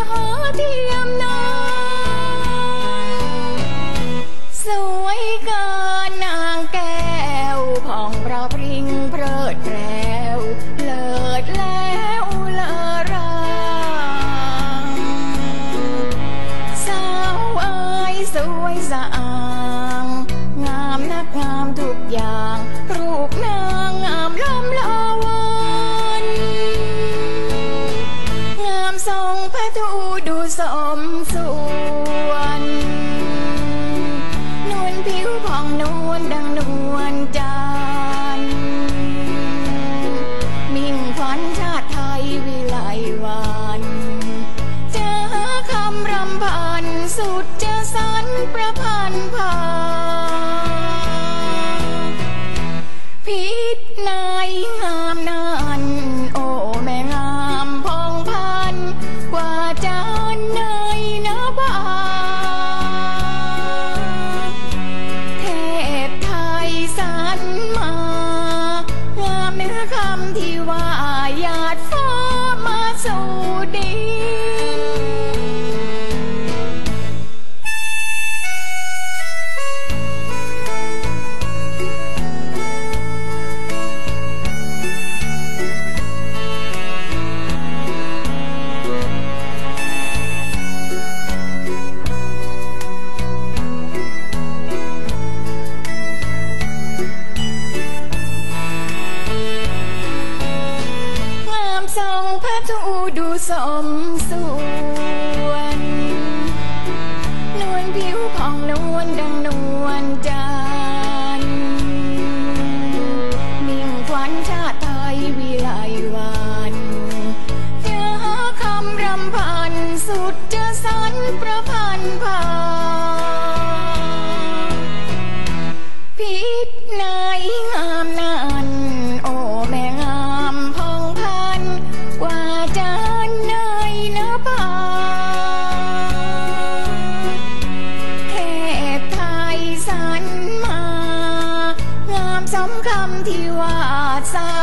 สุดที่ยมนางสวยเกินนางแก้วผ่องประพริงเพลิดแพรวเลิศแล้วเลอรางสาวเอ้ยสวยสะอา สุดจะสันประพันธ์พา สมส่วน นวลผิวผ่องนวลดังนวลจันทร์มิ่งขวัญชาติไทยวิไลวันเจะหาคำรำพันสุดจะสรรประพันธ์พาพิษนายงามนันโอ้แม่งามพองพันกว่าจา สมคำที่ว่าสา